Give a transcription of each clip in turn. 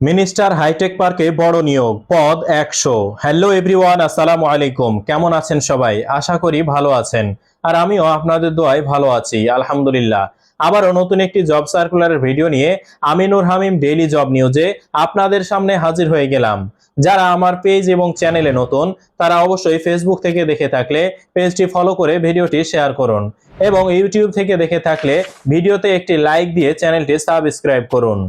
Minister hi tech পার্কে বড় নিয়োগ, পদ একশো। হ্যালো এভরিওয়ান, আসসালামু আলাইকুম। কেমন আছেন সবাই? আশা করি ভালো আছেন। আর আমিও আপনাদের দোয়ায় ভালো আছি, আলহামদুলিল্লাহ। আবারও নতুন একটি জব সার্কুলারের ভিডিও নিয়ে আমিনুর হামিম ডেইলি জব নিউজে আপনাদের সামনে হাজির হয়ে গেলাম। যারা আমার পেজ এবং চ্যানেলে নতুন, তারা অবশ্যই ফেসবুক থেকে দেখে থাকলে পেজটি ফলো করে ভিডিওটি শেয়ার করুন এবং ইউটিউব থেকে দেখে থাকলে ভিডিওতে একটি লাইক দিয়ে চ্যানেলটি সাবস্ক্রাইব করুন।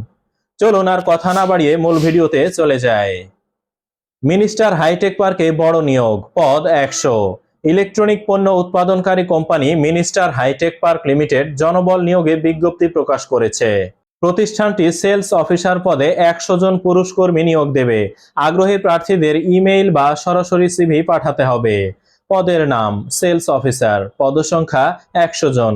চলুন আর কথা না বাড়িয়ে মূল ভিডিওতে চলে যায় মিনিস্টার হাইটেক পার্কে বড় নিয়োগ, পদ একশো। ইলেকট্রনিক পণ্য উৎপাদনকারী company Minister Hitech Park Limited জনবল নিয়োগে বিজ্ঞপ্তি প্রকাশ করেছে। প্রতিষ্ঠানটি সেলস অফিসার পদে একশো জন পুরুষ কর্মী নিয়োগ দেবে। আগ্রহী প্রার্থীদের ইমেইল বা সরাসরি সিভি পাঠাতে হবে। পদের নাম, সেলস অফিসার, পদসংখ্যা একশো জন।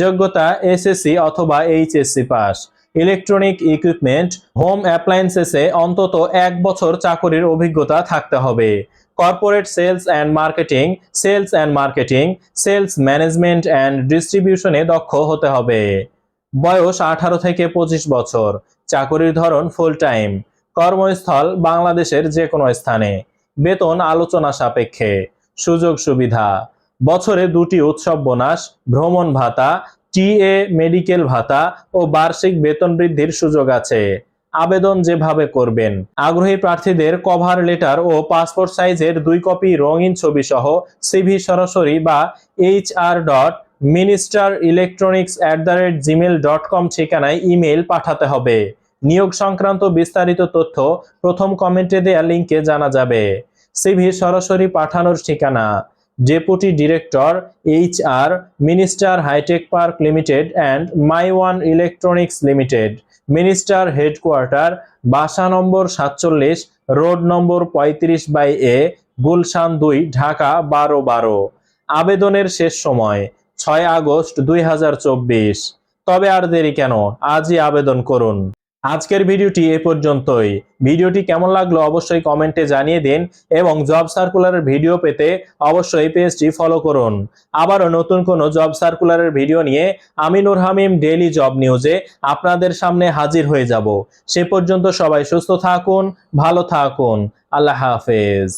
যোগ্যতা এসএসসি অথবা HSC pass. Electronic equipment, home অ্যাপ্লায়েন্সেসে অন্তত এক বছর চাকরির অভিজ্ঞতা থাকতে হবে। Corporate sales and marketing, sales and marketing, sales management and ডিস্ট্রিবিউশনে দক্ষ হতে হবে। বয়স আঠারো থেকে পঁচিশ বছর, চাকরির ধরন ফুল টাইম কর্মস্থল বাংলাদেশের যে কোনো স্থানে। বেতন আলোচনা সাপেক্ষে, সুযোগ সুবিধা, বছরে দুটি উৎসব বোনাস, ভ্রমণ ভাতা টিএ মেডিকেল ভাতা ও বার্ষিক বেতন বৃদ্ধির সুযোগ আছে। আবেদন যেভাবে করবেন, আগ্রহী প্রার্থীদের কভার লেটার ও পাসপোর্ট সাইজের দুই কপি রঙিন ছবি সহ সিভি সরাসরি বা H R dot Minister electronics at the rate gmail dot com ঠিকানায় ইমেল পাঠাতে হবে। নিয়োগ সংক্রান্ত বিস্তারিত তথ্য প্রথম কমেন্টে দেয়া লিঙ্কে জানা যাবে। সিভি সরাসরি পাঠানোর ঠিকানা deputy director H R Minister Hitech Park Limited and My One electronics limited Minister headquarter বাসা নম্বর সাতচল্লিশ রোড নম্বর পঁয়ত্রিশ বাই এ গুলশান দুই, ঢাকা বারো বারো। আবেদনের শেষ সময়, ছয় আগস্ট দুই হাজার চব্বিশ। তবে আর দেরি কেন? আজই আবেদন করুন। আজকের ভিডিওটি এ পর্যন্তই। ভিডিওটি কেমন লাগল অবশ্যই কমেন্টে জানিয়ে দিন এবং জব সার্কুলারের ভিডিও পেতে অবশ্যই পেজটি ফলো করুন। আবারও নতুন কোনো জব সার্কুলারের ভিডিও নিয়ে আমি আমিনুর হামিম ডেইলি জব নিউজে আপনাদের সামনে হাজির হয়ে যাব। সে পর্যন্ত সবাই সুস্থ থাকুন, ভালো থাকুন। আল্লাহ হাফেজ।